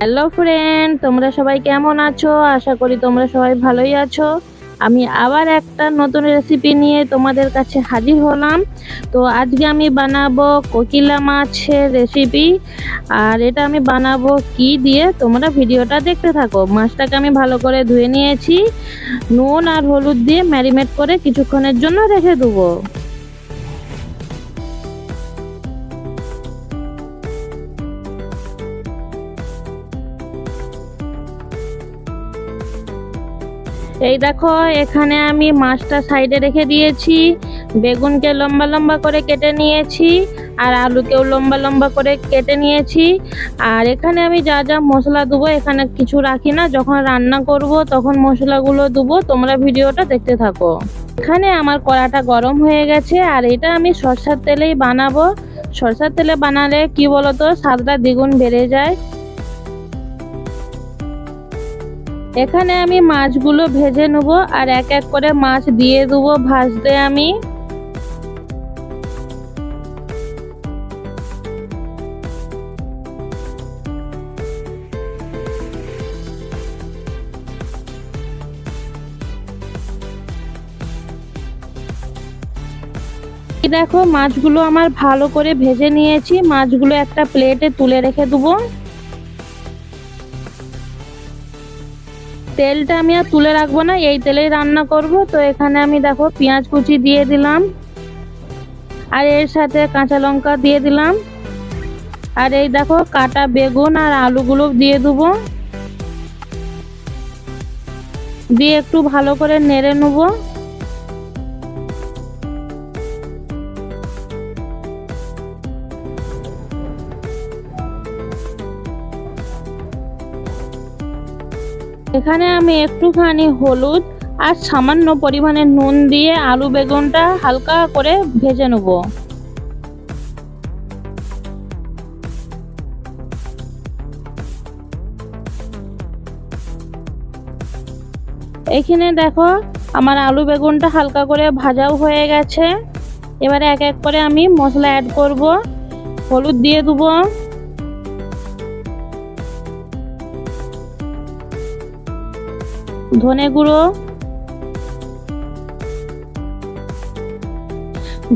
Hello friend তোমরা সবাই কেমন আছো? আশা করি তোমরা সবাই ভালোই আছো। আমি আবার একটা নতুন রেসিপি নিয়ে তোমাদের কাছে হাজির হলাম। তো আজকে আমি বানাবো কোকিলা মাছের রেসিপি আর এটা আমি বানাবো কি দিয়ে, তোমরা ভিডিওটা দেখতে থাকো। মাছটাকে আমি ভালো করে ধুয়ে নিয়েছি। নুন আর হলুদ দিয়ে ম্যারিনেট করে কিছুক্ষণের জন্য রেখে দেবো। এই দেখো, এখানে আমি মাছটা সাইডে রেখে দিয়েছি। বেগুনকে লম্বা লম্বা করে কেটে নিয়েছি আর আলুকেও লম্বা লম্বা করে কেটে নিয়েছি। আর এখানে আমি যা যা মশলা দেবো, এখানে কিছু রাখি না। যখন রান্না করব, তখন মশলাগুলো দেবো। তোমরা ভিডিওটা দেখতে থাকো। এখানে আমার কড়াটা গরম হয়ে গেছে আর এটা আমি সরষার তেলেই বানাবো। সরষার তেলে বানালে কি বলতো? স্বাদটা দ্বিগুণ বেড়ে যায়। এখানে আমি মাছগুলো ভেজে নেব আর এক এক করে মাছ দিয়ে দেবো ভাজতে আমি। দেখো, মাছগুলো আমার ভালো করে ভেজে নিয়েছি। মাছগুলো একটা প্লেটে তুলে রেখে দেবো। তেলটা আমি আর তুলে রাখব না, এই তেলেই রান্না করব। তো এখানে আমি দেখো পেঁয়াজ কুচি দিয়ে দিলাম, আর এর সাথে কাঁচা লঙ্কা দিয়ে দিলাম। আর এই দেখো কাটা বেগুন আর আলুগুলো দিয়ে দেবো। দিয়ে একটু ভালো করে নেড়ে নেব। এখানে আমি একটুখানি হলুদ আর সামান্য পরিমাণে নুন দিয়ে আলু বেগুনটা হালকা করে ভেজে নেব। এখানে দেখো আমার আলু বেগুনটা হালকা করে ভাজাও হয়ে গেছে। এবারে এক এক করে আমি মশলা অ্যাড করব। হলুদ দিয়ে দেবো। ধনে গুঁড়ো,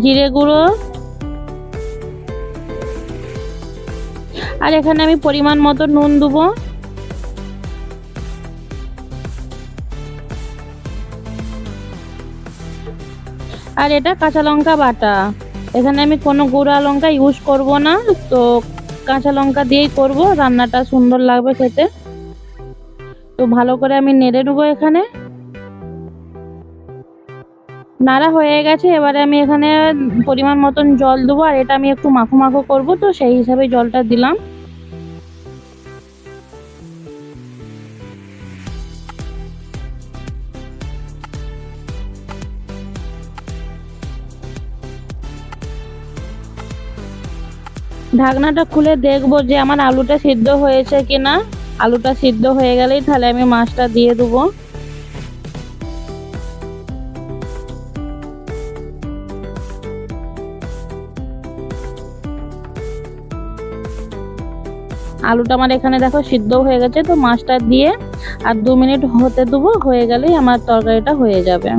জিরে গুঁড়ো, আর এখানে আমি পরিমাণ মতো নুন দেবো। আর এটা কাঁচা লঙ্কা বাটা। এখানে আমি কোনো গুঁড়া লঙ্কা ইউজ করব না, তো কাঁচা লঙ্কা দিয়েই করব, রান্নাটা সুন্দর লাগবে খেতে। তো ভালো করে আমি নেড়ে নেব এখানে। নাড়া হয়ে গেছে, এবারে আমি এখানে পরিমাণ মতন জল দেবো, আর এটা আমি একটু মাখো মাখো করব, তো সেই হিসাবে জলটা দিলাম। ঢাকনাটা খুলে দেখব যে আমার আলুটা সিদ্ধ হয়েছে কিনা। আলুটা সিদ্ধ হয়ে গেলেই তাহলে আমি মাছটা দিয়ে দেবো। আলুটা আমার এখানে দেখো সিদ্ধ হয়ে গেছে, তো মাছটা দিয়ে আর দু মিনিট হতে দেবো, হয়ে গেলেই আমার তরকারিটা হয়ে যাবে।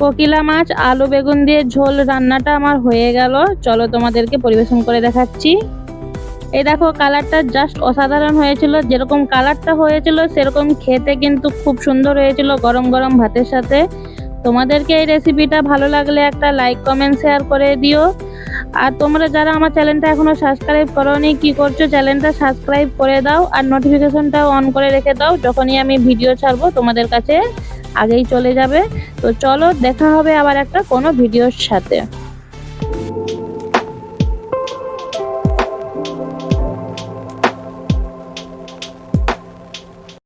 কোকিলা মাছ, আলু বেগুন দিয়ে ঝোল রান্নাটা আমার হয়ে গেল। চলো তোমাদেরকে পরিবেশন করে দেখাচ্ছি। এই দেখো কালারটা জাস্ট অসাধারণ হয়েছিল। যেরকম কালারটা হয়েছিল, সেরকম খেতে কিন্তু খুব সুন্দর হয়েছিল গরম গরম ভাতের সাথে। তোমাদেরকে এই রেসিপিটা ভালো লাগলে একটা লাইক কমেন্ট শেয়ার করে দিও। আর তোমরা যারা আমার চ্যানেলটা এখনও সাবস্ক্রাইব করোনি, কি করছ? চ্যানেলটা সাবস্ক্রাইব করে দাও আর নোটিফিকেশনটাও অন করে রেখে দাও। যখনই আমি ভিডিও ছাড়বো তোমাদের কাছে আগেই চলে যাবে। তো চলো দেখা হবে আবার একটা কোনো ভিডিওর সাথে।